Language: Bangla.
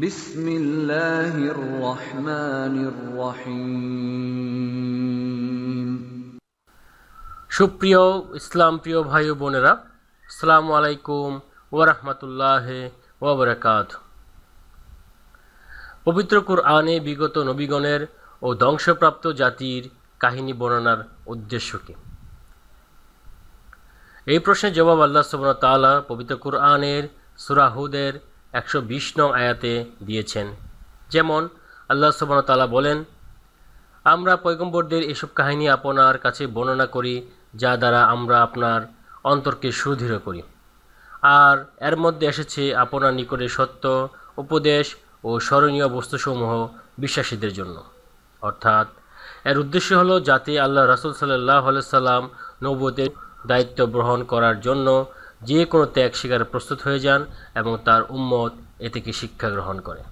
বিসমিল্লাহির রহমানির রহিম। সুপ্রিয় ইসলাম প্রিয় ভাই বোনেরা, আসসালামু আলাইকুম ওরহমতুল্লাহ ওবরাকাত পবিত্র কুরআনে বিগত নবীগণের ও ধ্বংসপ্রাপ্ত জাতির কাহিনী বর্ণনার উদ্দেশ্য কি? এই প্রশ্নের জবাব আল্লাহ সুবন তালা পবিত্র কোরআনের সুরাহুদের একশো বিশ নং আয়াতে দিয়েছেন। যেমন আল্লাহ সুবহান তাআলা বলেন, আমরা পয়গম্বরদের এসব কাহিনী আপনার কাছে বর্ণনা করি, যা দ্বারা আমরা আপনার অন্তরকে সুদৃঢ় করি। আর এর মধ্যে এসেছে আপনার নিকটে সত্য, উপদেশ ও স্মরণীয় বস্তুসমূহ বিশ্বাসীদের জন্য। অর্থাৎ এর উদ্দেশ্য হল যাতে আল্লাহ রাসুল সাল্লাহ সাল্লাম নবতের দায়িত্ব গ্রহণ করার জন্য যে কোনো ত্যাগ শিকারে প্রস্তুত হয়ে যান এবং তার উম্মত এ থেকে শিক্ষা গ্রহণ করে।